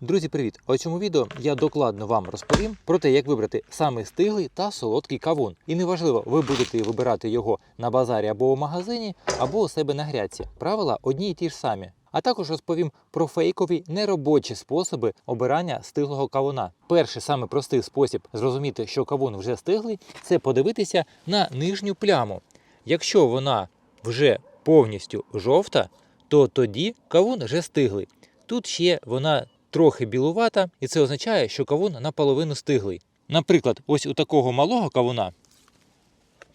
Друзі, привіт! У цьому відео я докладно вам розповім про те, як вибрати саме стиглий та солодкий кавун. І неважливо, ви будете вибирати його на базарі або у магазині, або у себе на грядці. Правила одні й ті ж самі. А також розповім про фейкові неробочі способи обирання стиглого кавуна. Перший саме простий спосіб зрозуміти, що кавун вже стиглий, це подивитися на нижню пляму. Якщо вона вже повністю жовта, то тоді кавун вже стиглий. Тут ще вона трохи білувата, і це означає, що кавун наполовину стиглий. Наприклад, ось у такого малого кавуна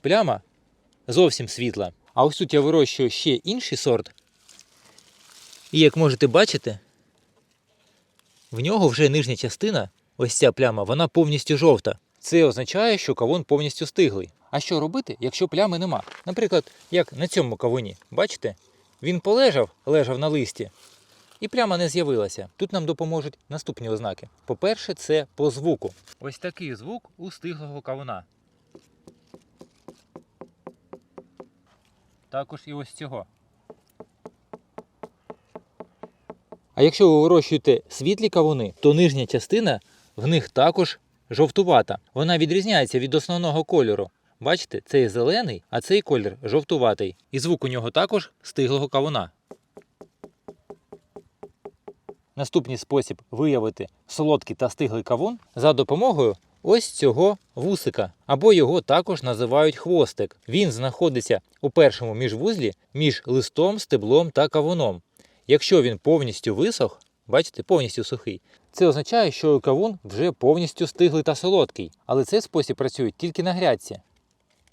пляма зовсім світла. А ось тут я вирощую ще інший сорт. І як можете бачити, в нього вже нижня частина, ось ця пляма, вона повністю жовта. Це означає, що кавун повністю стиглий. А що робити, якщо плями нема? Наприклад, як на цьому кавуні. Бачите? Він полежав, лежав на листі, і пляма не з'явилася. Тут нам допоможуть наступні ознаки. По-перше, це по звуку. Ось такий звук у стиглого кавуна. Також і ось цього. А якщо ви вирощуєте світлі кавуни, то нижня частина в них також жовтувата. Вона відрізняється від основного кольору. Бачите, цей зелений, а цей колір жовтуватий. І звук у нього також стиглого кавуна. Наступний спосіб виявити солодкий та стиглий кавун за допомогою ось цього вусика, або його також називають хвостик. Він знаходиться у першому міжвузлі між листом, стеблом та кавуном. Якщо він повністю висох, бачите, повністю сухий, це означає, що кавун вже повністю стиглий та солодкий. Але цей спосіб працює тільки на грядці.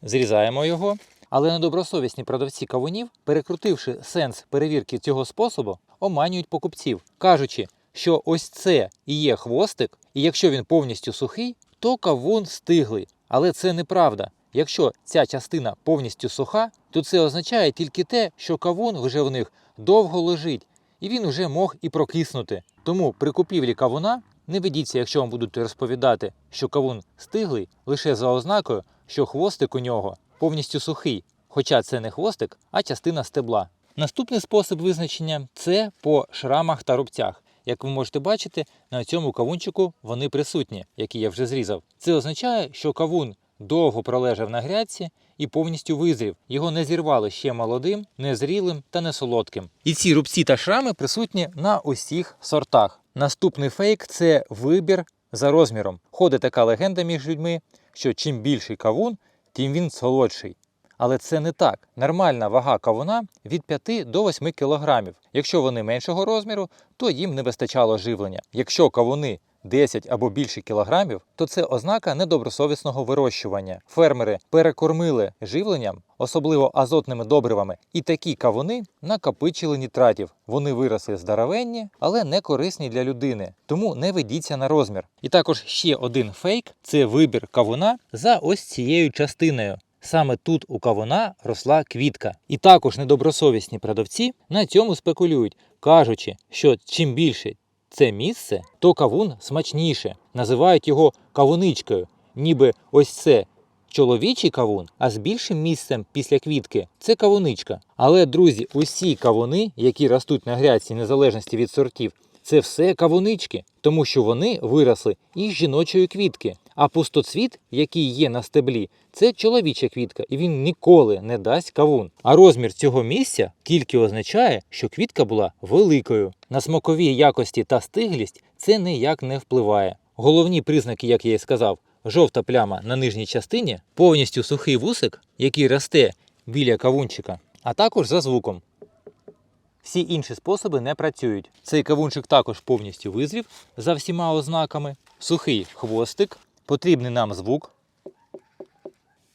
Зрізаємо його. Але недобросовісні продавці кавунів, перекрутивши сенс перевірки цього способу, оманюють покупців, кажучи, що ось це і є хвостик, і якщо він повністю сухий, то кавун стиглий. Але це неправда. Якщо ця частина повністю суха, то це означає тільки те, що кавун вже в них довго лежить, і він вже мог і прокиснути. Тому при купівлі кавуна не ведіться, якщо вам будуть розповідати, що кавун стиглий, лише за ознакою, що хвостик у нього повністю сухий, хоча це не хвостик, а частина стебла. Наступний спосіб визначення це по шрамах та рубцях. Як ви можете бачити, на цьому кавунчику вони присутні, які я вже зрізав. Це означає, що кавун довго пролежав на грядці і повністю визрів. Його не зірвали ще молодим, незрілим та не солодким. І ці рубці та шрами присутні на усіх сортах. Наступний фейк це вибір за розміром. Ходить така легенда між людьми, що чим більший кавун, тим він солодший. Але це не так. Нормальна вага кавуна від 5 до 8 кг. Якщо вони меншого розміру, то їм не вистачало живлення. Якщо кавуни 10 або більше кілограмів, то це ознака недобросовісного вирощування. Фермери перекормили живленням, особливо азотними добривами, і такі кавуни накопичили нітратів. Вони виросли здоровенні, але не корисні для людини. Тому не ведіться на розмір. І також ще один фейк це вибір кавуна за ось цією частиною. Саме тут у кавуна росла квітка. І також недобросовісні продавці на цьому спекулюють, кажучи, що чим більше це місце, то кавун смачніше. Називають його кавуничкою, ніби ось це чоловічий кавун, а з більшим місцем після квітки це кавуничка. Але, друзі, усі кавуни, які ростуть на грядці незалежності від сортів, це все кавунички, тому що вони виросли із жіночої квітки. А пустоцвіт, який є на стеблі, це чоловіча квітка, і він ніколи не дасть кавун. А розмір цього місця тільки означає, що квітка була великою. На смакові якості та стиглість це ніяк не впливає. Головні признаки, як я і сказав, жовта пляма на нижній частині, повністю сухий вусик, який росте біля кавунчика, а також за звуком. Всі інші способи не працюють. Цей кавунчик також повністю визрів за всіма ознаками. Сухий хвостик, потрібний нам звук.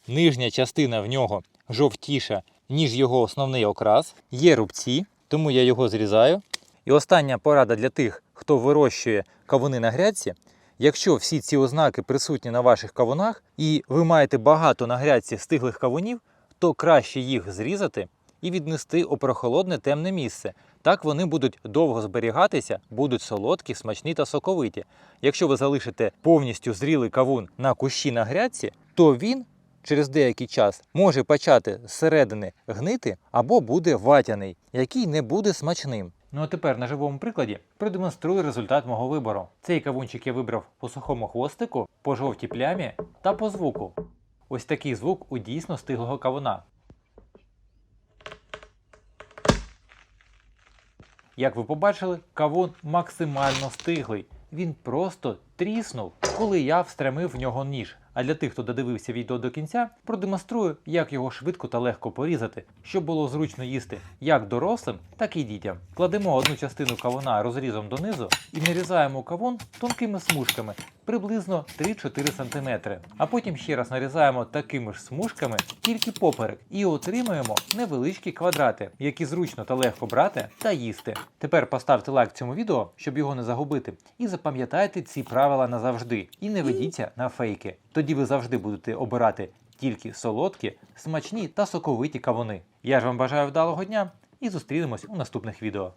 Нижня частина в нього жовтіша, ніж його основний окрас. Є рубці, тому я його зрізаю. І остання порада для тих, хто вирощує кавуни на грядці. Якщо всі ці ознаки присутні на ваших кавунах, і ви маєте багато на грядці стиглих кавунів, то краще їх зрізати і віднести у прохолодне темне місце. Так вони будуть довго зберігатися, будуть солодкі, смачні та соковиті. Якщо ви залишите повністю зрілий кавун на кущі на грядці, то він через деякий час може почати зсередини гнити або буде ватяний, який не буде смачним. Ну а тепер на живому прикладі продемонструю результат мого вибору. Цей кавунчик я вибрав по сухому хвостику, по жовтій плямі та по звуку. Ось такий звук у дійсно стиглого кавуна. Як ви побачили, кавун максимально стиглий. Він просто тріснув, коли я встремив в нього ніж. А для тих, хто додивився відео до кінця, продемонструю, як його швидко та легко порізати, щоб було зручно їсти як дорослим, так і дітям. Кладемо одну частину кавуна розрізом донизу і нарізаємо кавун тонкими смужками, приблизно 3-4 см. А потім ще раз нарізаємо такими ж смужками, тільки поперек, і отримуємо невеличкі квадрати, які зручно та легко брати та їсти. Тепер поставте лайк цьому відео, щоб його не загубити, і запам'ятайте ці правила назавжди. І не ведіться на фейки. Тоді ви завжди будете обирати тільки солодкі, смачні та соковиті кавуни. Я ж вам бажаю вдалого дня і зустрінемось у наступних відео.